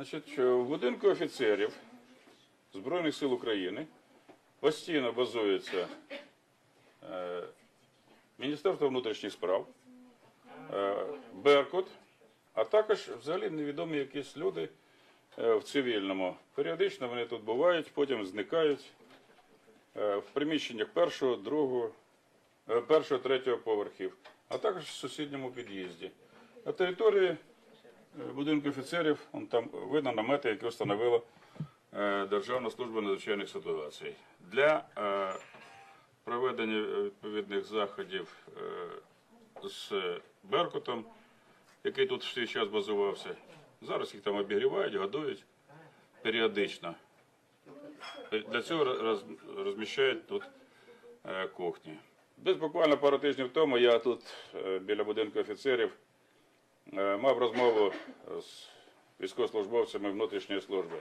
Значить, в будинку офіцерів Збройних сил України постійно базується е, Міністерство внутрішніх справ, е, Беркут, а також взагалі невідомі якісь люди е, в цивільному. Періодично вони тут бувають, потім зникають е, в приміщеннях першого, другого, е, першого, третього поверхів, а також в сусідньому під'їзді. На території е, будинку офіцерів там видно намети, які встановила е, Державна служба надзвичайних ситуацій. Для е, проведення відповідних заходів е, з Беркутом, який тут в свій час базувався. Зараз їх там обігрівають, годують періодично. Для цього розміщають тут кухні. Десь буквально пару тижнів тому я тут біля будинку офіцерів мав розмову з військовослужбовцями внутрішньої служби.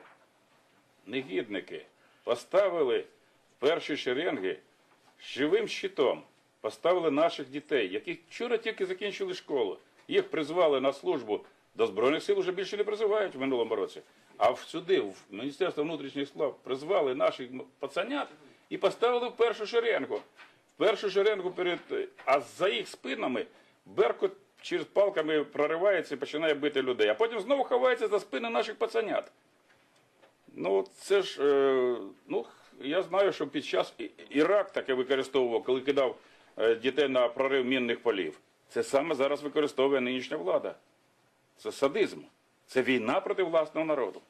Негідники поставили в перші шеренги живим щитом, поставили наших дітей, які вчора тільки закінчили школу. Їх призвали на службу до Збройних сил вже більше не призивають в минулому році. А сюди, в Міністерство внутрішніх справ, призвали наших пацанят і поставили в першу шеренгу. В першу шеренгу перед. А за їх спинами Беркут через палками проривається і починає бити людей. А потім знову ховається за спини наших пацанят. Ну, це ж, е, ну, я знаю, що під час Ірак таке використовував, коли кидав е, дітей на прорив мінних полів. Це саме зараз використовує нинішня влада. Це садизм. Це війна проти власного народу.